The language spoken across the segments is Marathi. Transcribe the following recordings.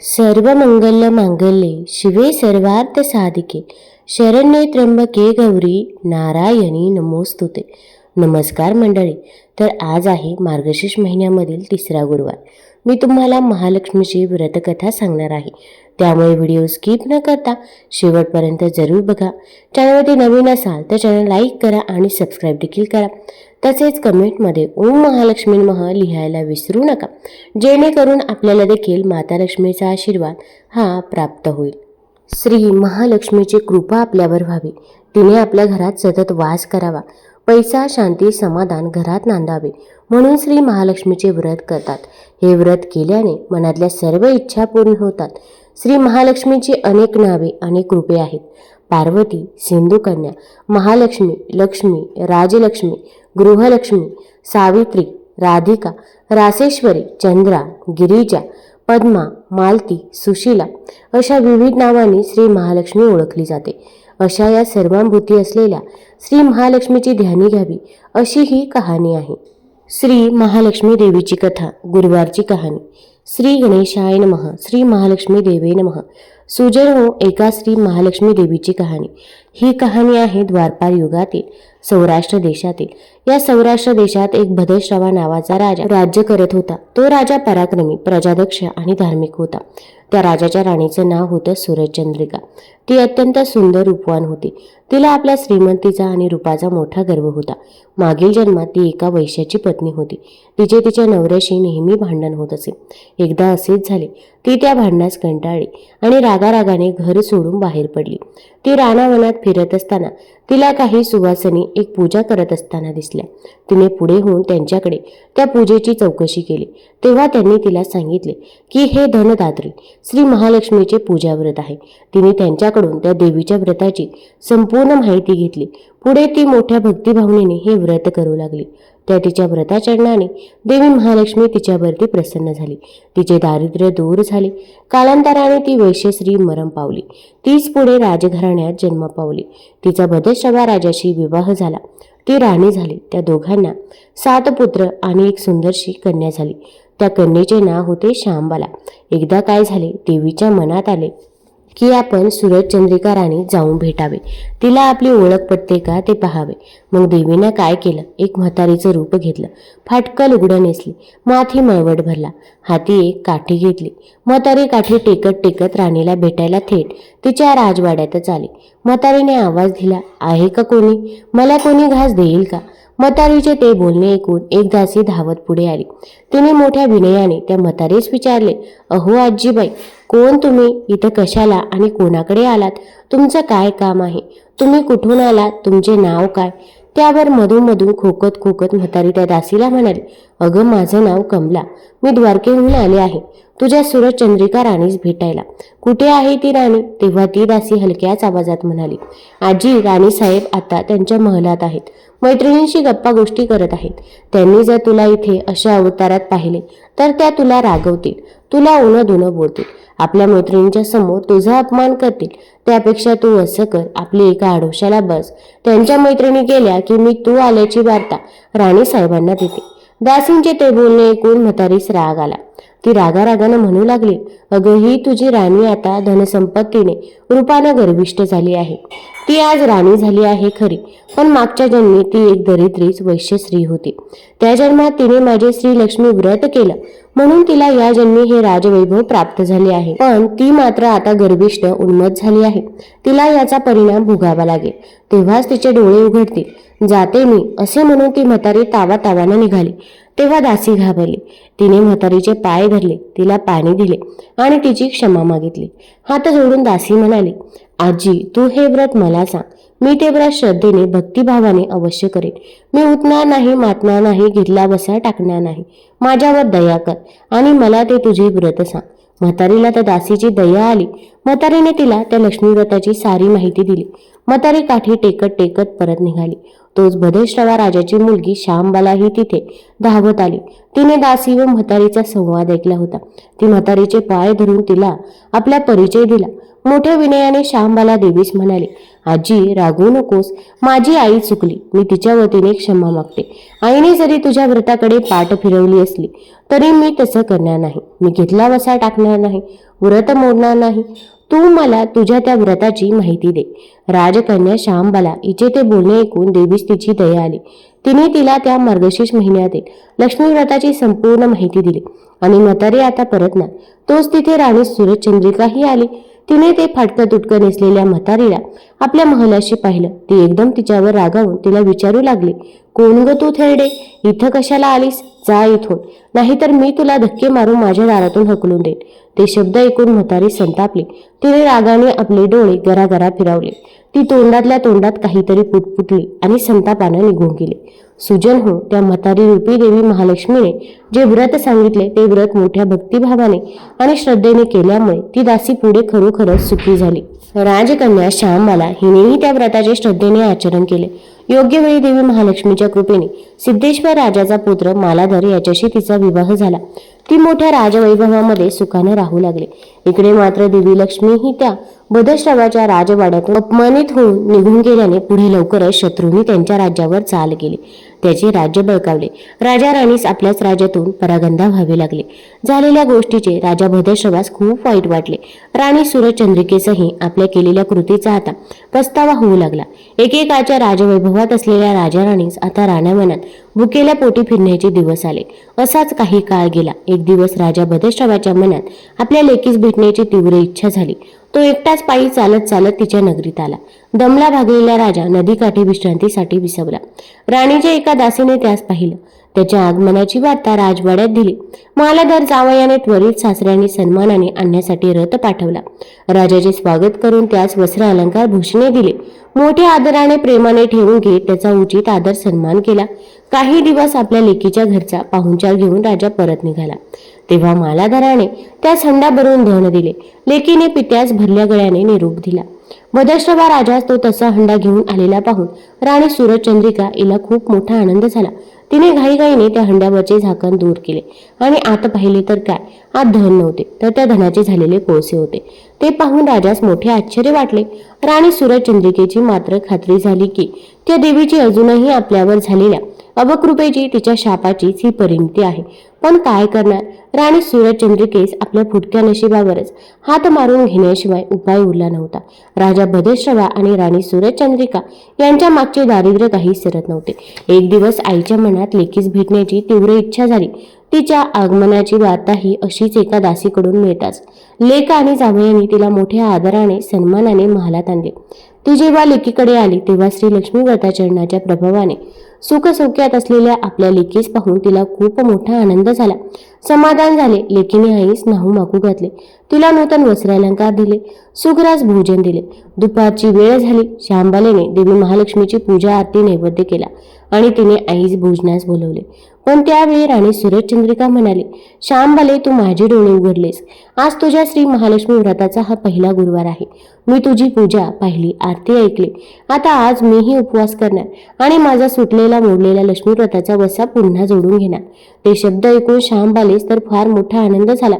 सर्व मंगल मांगल्ये शिवे सर्वार्थ साधिके. शरण्ये त्र्यंबके गौरी नारायणी नमोस्तुते. नमस्कार मंडळी तर आज आहे मार्गशीर्ष महिन्यामधील तिसरा गुरुवार. मी तुम्हाला महालक्ष्मीची व्रतकथा सांगणार आहे. त्यामुळे व्हिडिओ स्किप न करता शेवटपर्यंत जरूर बघा. चॅनलमध्ये नवीन असाल तर चॅनल लाईक करा आणि सबस्क्राईब देखील करा. तसेच कमेंटमध्ये ओम महालक्ष्मी मह लिहायला विसरू नका. जेणेकरून आपल्याला देखील माता लक्ष्मीचा आशीर्वाद हा प्राप्त होईल. श्री महालक्ष्मीची कृपा आपल्यावर व्हावी. तिने आपल्या घरात सतत वास करावा. पैसा शांती समाधान घरात नांदावे म्हणून श्री महालक्ष्मीचे व्रत करतात. हे व्रत केल्याने मनातल्या सर्व इच्छा पूर्ण होतात. श्री महालक्ष्मीची अनेक नावे अनेक रूपे आहेत. पार्वती सिंधुकन्या महालक्ष्मी लक्ष्मी राजलक्ष्मी गृहलक्ष्मी सावित्री राधिका रासेश्वरी चंद्रा गिरिजा पद्मा मालती सुशीला अशा विविध नावांनी श्री महालक्ष्मी ओळखली जाते. अशा या सर्वांभूती असलेल्या श्री महालक्ष्मीची ध्यानी घ्यावी अशी ही कहाणी आहे. श्री महालक्ष्मी देवीची कथा गुरुवारची कहाणी. श्री गणेशाय नमः. श्री महालक्ष्मी देवे नमः. सुजय हो एका श्री महालक्ष्मी देवीची कहाणी. ही कहाणी आहे द्वारपार युगातील सौराष्ट्र देशातील. या सौराष्ट्र देशात एक भदश्रवा नावाचा राजा राज्य करत होता. तो राजा पराक्रमी प्रजादक्ष आणि धार्मिक होता. त्या राजाच्या राणीचं नाव होतं सूरजचंद्रिका. ती अत्यंत सुंदर रूपवान होती. तिला आपल्या श्रीमंतीचा आणि रूपाचा मोठा गर्व होता. मागील जन्मात ती एका वैश्याची पत्नी होती. तिचे तिच्या नवऱ्याशी नेहमी भांडण होत असे. एकदा असेच झाले. ती त्या भांडणास कंटाळली आणि रागारागाने घर सोडून बाहेर पडली. ती रानावनात फिरत असताना तिला काही सुवासनी एक पूजा करत असताना दिसल्या. तिने पुढे होऊन त्यांच्याकडे त्या पूजेची चौकशी केली. तेव्हा त्यांनी तिला सांगितले की हे धनदात्री श्री महालक्ष्मीचे पूजा व्रत आहे. तिने त्यांच्याकडून त्या देवीच्या व्रताची संपूर्ण माहिती घेतली. पुढे ती मोठ्या भक्तिभावनेने हे व्रत करू लागली. त्या तिच्या व्रताचरणाने देवी महालक्ष्मी तिच्यावरती प्रसन्न झाली. तिचे दारिद्र्य दूर झाले. कालांतराने ती वैश्यश्री मरम पावली. तीच पुढे राजघराण्यात जन्म पावली. तिचा भदश्रवा राजाशी विवाह झाला. ती राणी झाली. त्या दोघांना सात पुत्र आणि एक सुंदरशी कन्या झाली. त्या कन्येचे नाव होते श्यामबाला. एकदा काय झाले देवीच्या मनात आले की आपण सूरजचंद्रिका राणी जाऊन भेटावे. तिला आपली ओळख पटते का ते पाहावे. मग देवीनं काय केलं? एक म्हातारीचं रूप घेतलं. फाटकं उघडं नेसली. माथी मळवट भरला. हाती एक काठी घेतली. म्हातारी काठी टेकत टेकत राणीला भेटायला थेट तिच्या राजवाड्यातच आली. म्हातारीने आवाज दिला आहे का कोणी? मला कोणी घास देईल का? म्हातारीचे ते बोलणे ऐकून एक दासी धावत पुढे आली. तिने मोठ्या विनयाने त्या म्हातारीस विचारले अहो आजीबाई कोण तुम्ही? इथं कशाला आणि कोणाकडे आलात? तुमचं काय काम आहे? तुम्ही कुठून आलात? तुमचे नाव काय? त्यावर मधूमधून खोकत खोकत म्हातारी त्या दासीला म्हणाली अगं माझं नाव कमला. मी द्वारकेहून आले आहे. तुझ्या सूरजचंद्रिका राणीस भेटायला. कुठे आहे ती राणी? तेव्हा ती दासी हलक्याच आवाजात म्हणाली आजी राणी साहेब आता त्यांच्या महलात आहेत. मैत्रिणींशी गप्पा गोष्टी करत आहेत. त्यांनी जर तुला इथे अशा अवतारात पाहिले तर त्या तुला रागवतील तुला उनं दुनं बोलतील. आपल्या मैत्रिणींच्या समोर तुझा अपमान करतील. त्यापेक्षा तू असं कर आपली एका आडोशाला बस. त्यांच्या मैत्रिणी गेल्या की मी तू आल्याची वार्ता राणी साहेबांना देते. दासींचे ते बोलणे ऐकून म्हातारीस राग आला. ती रागारागानं म्हणू लागली अगं ही तुझी राणी आता धनसंपत्तीने रूपानं गर्विष्ट झाली आहे. ती आज राणी झाली आहे खरी पण मागच्या जन्मी ती एक दरिद्रीच वैश्य होती. त्या जन्मात तिने माझे श्री लक्ष्मी व्रत केलं. म्हणून तिला या जन्मी हे राजवैभव प्राप्त झाले आहे. पण ती मात्र आता गर्विष्ट उन्मत झाली आहे. तिला याचा परिणाम भोगावा लागेल. तेव्हाच तिचे डोळे उघडतील. जाते मी असे म्हणून ती म्हातारी तावा तावानं निघाली. तेव्हा दासी घाबरली. तिने म्हातारीचे पाय धरले तिला पाणी दिले आणि तिची क्षमा मागितली. हात जोडून दासी म्हणाली आजी तू हे व्रत मला सांग. मी ते व्रत श्रद्धेने भक्तिभावाने अवश्य करेन. मी उठणार नाही मातणार नाही घेतला बसा टाकणार नाही. माझ्यावर दया कर आणि मला ते तुझे व्रत सांग. म्हातारीला त्या दासीची दया आली. म्हातारीने तिला त्या लक्ष्मीव्रताची सारी माहिती दिली. म्हातारी काठी टेकत टेकत परत निघाली. तोच भदेशरावा राजाची मुलगी श्यामबालाही तिथे धावत आली. तिने दासी व म्हातारीचा संवाद ऐकला होता. ती म्हातारीचे पाय धरून तिला आपला परिचय दिला. मोठ्या विनयाने श्यामबाला देवीस म्हणाले आजी रागवू नकोस. माझी आई चुकली. मी तिच्या वतीने क्षमा मागते. आईने जरी तुझ्या व्रताकडे पाठ फिरवली असली तरी मी तसं करणार नाही. मी घेतला वसा टाकणार नाही. व्रत मोडणार नाही. तू मला तुझ्या त्या व्रताची माहिती दे. राजकन्या श्यामबाला हिचे ते बोलणे ऐकून देवीस तिची दया आली. तिने तिला त्या मार्गशीर्ष महिन्यातील लक्ष्मी व्रताची संपूर्ण माहिती दिली. आणि म्हातारी आता परत ना. तोच तिथे राणी सूरजचंद्रिकाही आली. तिने ते फाटकं तुटकं नेसलेल्या म्हातारीला आपल्या महलाशी पाहिलं. ती एकदम तिच्यावर रागावून तिला विचारू लागली कोण ग तू थेरडे? इथं कशाला आलीस? जा इथून. नाहीतर मी तुला धक्के मारून माझ्या दारातून हकलून देईन. ते शब्द ऐकून म्हातारी संतापली. तिने रागाने आपले डोळे गरागरा फिरवले. ती तोंडातल्या तोंडात काहीतरी पुटपुटली आणि संतापानं निघून गेली. सुजन हो त्या म्हातारी रूपी देवी महालक्ष्मीने जे व्रत सांगितले ते व्रत मोठ्या भक्तिभावाने आणि श्रद्धेने केल्यामुळे ती दासी पुढे खरोखरच सुखी झाली. राजकन्या श्यामबाला हिनेही त्या व्रताचे श्रद्धेने आचरण केले. योग्य वेळी देवी महालक्ष्मीच्या कृपेने सिद्धेश्वर राजाचा पुत्र मालाधर याच्याशी तिचा विवाह झाला. ती मोठ्या राजवैभवामध्ये सुखाने राहू लागले. इकडे मात्र देवी लक्ष्मी ही त्या बदश्रवाच्या राजवाड्यातून अपमानित होऊन निघून गेल्याने पुढे लवकरच शत्रूंनी त्यांच्या राज्यावर चाल केली. त्याचे राज्य बळकावले. राजा राणीस आपल्याच राज्यातून परागंदा व्हावे लागले. झालेल्या गोष्टीचे राजा भद्रश्रवास खूप वाईट वाटले. राणी सूरजचंद्रिकेसही आपल्या केलेल्या कृतीचा आता पस्तावा होऊ लागला. एकेकाच्या राजवैभवात असलेल्या राजा राणीस आता राण्यामनात भुकेल्या पोटी फिरण्याचे दिवस आले. असाच काही काळ गेला. एक दिवस राजा भद्रश्रवाच्या मनात आपल्या लेकीस भेटण्याची तीव्र इच्छा झाली. तो एकटाच पायी चालत चालत तिच्या नगरीत आला. दमला भागलेला राजा नदीकाठी विश्रांतीसाठी विसवला राणीच्या एका दासीने त्यास पाहिलं. त्याच्या आगमनाची वार्ता राजवाड्यात दिली. मालाधर जावयाने त्वरित सासऱ्याने सन्मानाने आणण्यासाठी रथ पाठवला. राजाचे स्वागत करून त्यास वस्त्र अलंकार भूषणे दिले. मोठ्या आदराने प्रेमाने ठेवून घेत त्याचा उचित आदर सन्मान केला. काही दिवस आपल्या लेकीच्या घरचा पाहुणचार घेऊन राजा परत निघाला. तेव्हा मालाधराने त्यास हंडा भरून धन दिले. लेकीने पित्यास भरल्या गळ्याने निरोप दिला. बदश्रवा राजास तो तसा हंडा घेऊन आलेला पाहून राणी सूरजचंद्रिका हिला खूप मोठा आनंद झाला. तिने घाईघाईने त्या हंड्यावरचे झाकण दूर केले. आणि आत पाहिले तर काय? आत धन नव्हते तर त्या धनाचे झालेले कोळसे होते. ते पाहून राजास मोठे आश्चर्य वाटले. राणी सूरजचंद्रिकेची मात्र खात्री झाली की त्या देवीची अजूनही आपल्यावर झालेल्या अवकृपेची तिच्या शापाचीच ही परिणती आहे. पण काय करणार? राणी सूरजचंद्रिकेस आपल्या फुटक्या नशिबावरच हात मारून घेण्याशिवाय उपाय उरला नव्हता. राजा भदेश्रवा आणि राणी सूरजचंद्रिका यांच्या मागचे दारिद्र्य काही सरत नव्हते. एक दिवस आईच्या मनात लेखीस भेटण्याची तीव्र इच्छा झाली. तिच्या आगमनाची वार्ताही अशीच एका दासीकडून मिळताच. लेखा आणि जांभयांनी तिला मोठ्या आदराने सन्मानाने महालात आणले. ती जेव्हा लेकीकडे आली तेव्हा श्री लक्ष्मी व्रताचरणाच्या प्रभावाने सुखसौख्यात असलेल्या आपल्या लेकीस पाहून तिला खूप मोठा आनंद झाला. समाधान झाले. लेकीने आईस नाहू माकू घातले. तिला नूतन वस्त्रालंकार दिले. सुखरास भोजन दिले. दुपारची वेळ झाली. श्यामबालेने देवी महालक्ष्मीची पूजा आरती नैवेद्य केला आणि तिने आईस भोजनास बोलवले. पण त्यावेळी राणी सूरजचंद्रिका म्हणाली श्यामबाले तू माझे डोळे उघडलेस. आज तुझ्या श्री महालक्ष्मी व्रताचा हा पहिला गुरुवार आहे. मी तुझी पूजा पाहिली आरती ऐकली. आता आज मीही उपवास करणार आणि माझा सुटलेला मोडलेला लक्ष्मी व्रताचा वसा पुन्हा जोडून घेणार. ते शब्द ऐकून श्यामबालेस तर फार मोठा आनंद झाला.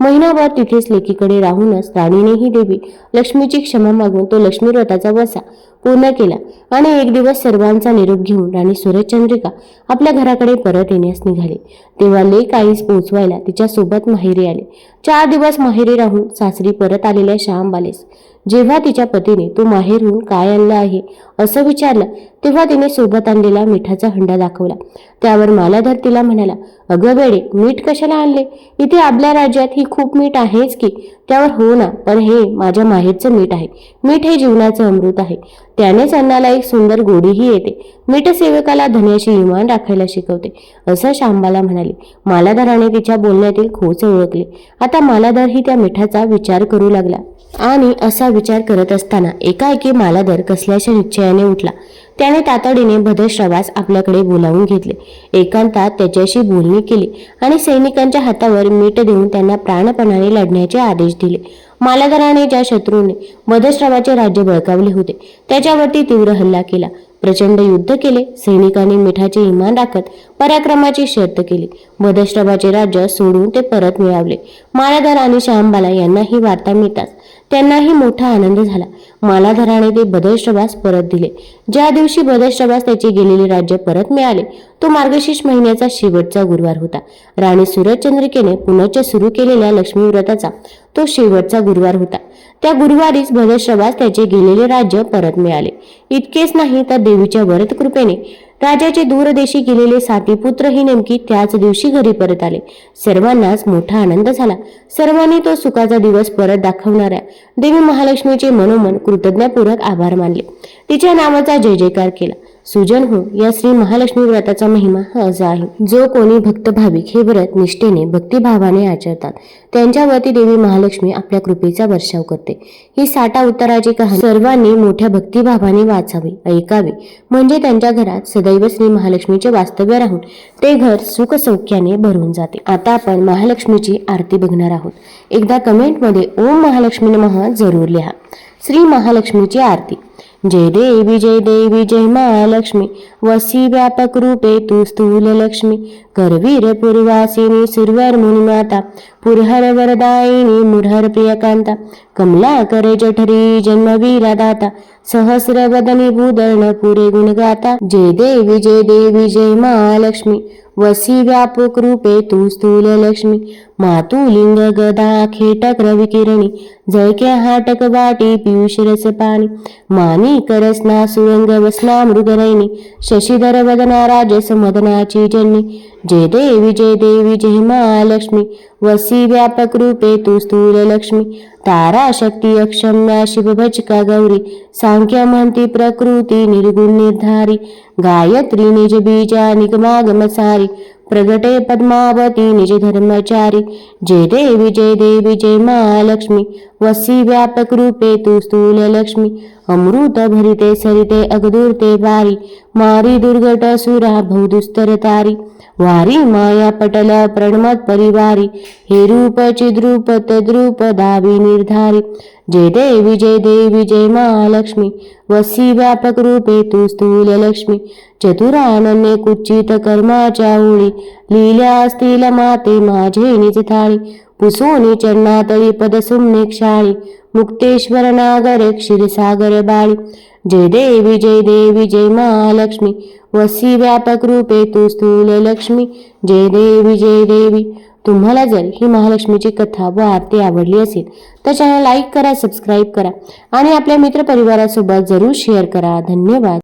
महिनाभर तिथेच लेकीकडे राहूनच राणीनेही देवी लक्ष्मीची क्षमा मागून तो लक्ष्मी व्रताचा वसा पूर्ण केला आणि एक दिवस सर्वांचा निरोप घेऊन राणी सूरजचंद्रिका आपल्या घराकडे परत येण्यास निघाली. तेव्हा लेक आईस पोहोचवायला तिच्या सोबत माहेरी आले. चार दिवस माहेरी राहून सासरी परत आलेल्या श्यामबालेस जेव्हा तिच्या पतीने तू माहेरहून काय आणलं आहे असं विचारलं तेव्हा तिने सोबत आणलेला मिठाचा हंडा दाखवला. त्यावर मालाधर तिला म्हणाला अगं बेडे मीठ कशाला आणले? इथे आपल्या राज्यात ही खूप मीठ आहेच की? त्यावर हो ना पण हे माझ्या माहेरचं मीठ आहे. मीठ हे जीवनाचं अमृत आहे. त्यानेच अन्नाला एक सुंदर गोडीही येते. मीठ सेवकाला धन्याशी इमान राखायला शिकवते असं शांबाला म्हणाली. मालाधराने तिच्या बोलण्यातील खोच ओळखले. आता मालाधर ही त्या मिठाचा विचार करू लागला. आणि असा विचार करत असताना एकाएकी मालाधर कसल्याच्या निश्चयाने उठला. त्याने तातडीने भद्रश्रवास आपल्याकडे बोलावून घेतले. एकांतात त्याच्याशी बोलणी केली आणि सैनिकांच्या हातावर मीठ देऊन त्यांना प्राणपणाने लढण्याचे आदेश दिले. मालाधराने ज्या शत्रूने भद्रश्रवाचे राज्य बळकावले होते त्याच्यावरती तीव्र हल्ला केला. प्रचंड युद्ध केले सैनिकांनी मिठाचे इमान राखत पराक्रमाची शर्त केली. भद्रश्रवाचे राज्य सोडून ते परत मिळवले. मालाधर आणि श्यामबाला यांना ही वार्ता मिळतात त्यांनाही मोठा आनंद झाला. मालाधराने ते बदलश्रवास परत दिले. ज्या दिवशी बदलश्रवास त्याचे गेलेले राज्य परत मिळाले तो मार्गशीर्ष महिन्याचा शेवटचा गुरुवार होता. राणी सूरजचंद्रिकेने पुनश्च सुरू केलेल्या लक्ष्मी व्रताचा तो शेवटचा गुरुवार होता. त्या गुरुवारीच भदश्रवास त्याचे गेलेले राज्य परत मिळाले. इतकेच नाही तर देवीच्या वरद कृपेने राजाचे दूरदेशी गेलेले साती पुत्रही नेमकी त्याच दिवशी घरी परत आले. सर्वांनाच मोठा आनंद झाला. सर्वांनी तो सुखाचा दिवस परत दाखवणाऱ्या देवी महालक्ष्मीचे मनोमन कृतज्ञपूर्वक आभार मानले. तिच्या नावाचा जय जयकार केला. सुजन हो या श्री महालक्ष्मी व्रताचा महिमा हा असा आहे. जो कोणी भक्त भाविक हे व्रत निष्ठेने भक्तिभावाने आचरतात त्यांच्यावरती देवी महालक्ष्मी आपल्या कृपेचा वर्षाव करते. ही साठा उत्तराची कहाणी सर्वांनी मोठ्या भक्तिभावाने वाचावी ऐकावी. म्हणजे त्यांच्या घरात सदैव श्री महालक्ष्मीचे वास्तव्य राहून ते घर सुखसौख्याने भरून जाते. आता आपण महालक्ष्मीची आरती बघणार आहोत. एकदा कमेंटमध्ये ओम महालक्ष्मी नमः जरूर लिहा. श्री महालक्ष्मीची आरती. जय देवी जय देवी जय महालक्ष्मी. वसी व्यापक रूपे तू स्थूल लक्ष्मी. करवीर पूर्वासिनी सुरवर मुनिमाता पुरहर वरदायिनी मुरहर प्रियकांता. कमलाकर जठरी जन्मवीरदाता सहस्र वदनी भूदर्ण पुरे गुणगाता. जय देवी जय देवी जय महालक्ष्मी. वसी व्यापक रूपे तू स्थूल लक्ष्मी मातुलिंग गदा खेटक रविकिरणी जळके हाटक वाटी पियुष रस पाणी मानी करसना सुरंग वसना मृगरैनी शशिधर वदना राजस मदनाची जन्नी जय देवी जय देवी जय महालक्ष्मी. वसी व्यापक रूपे तू स्थूल लक्ष्मी. तारा शक्ती अक्षम्या शिवभजका गौरी. सांख्य म्हणती प्रकृती निर्गुण निर्धारी. गायत्री निज बीजा निगमागम सारी. प्रगटे पद्मावती निज धर्मचारी. जय देवी जय देवी जय महालक्ष्मी. वसी व्यापक रूपे तू स्थूल लक्ष्मी. अमृत भरिते सरिते अगदूरते बारी मारी दुर्गट सुरा भौदुस्तर तारी वारी माया पटल प्रणमत परिवारी हे रूप चिद्रूप तद्रूप दावी निर्धारी जय देवी विजय देवी विजय महालक्ष्मी वसी व्यापक रूपे तू स्थूल लक्ष्मी चतुरानन्य कुचित कर्माच्या ओळी लिहिल्या असतील माते माझे निज थाळी पुसोनी चरणातळी पदसुमने क्षाळी मुक्तेश्वर नागर क्षीरसागर बाळी। जय देवी जय देवी जय महालक्ष्मी वसी व्यापक रूपे तू स्थूल लक्ष्मी। जय देवी जय देवी। तुम्हाला जर ही महालक्ष्मीची कथा व आरती आवडली असेल तर चॅनल लाईक करा सबस्क्राईब करा आणि आपल्या मित्रपरिवारासोबत जरूर शेअर करा. धन्यवाद.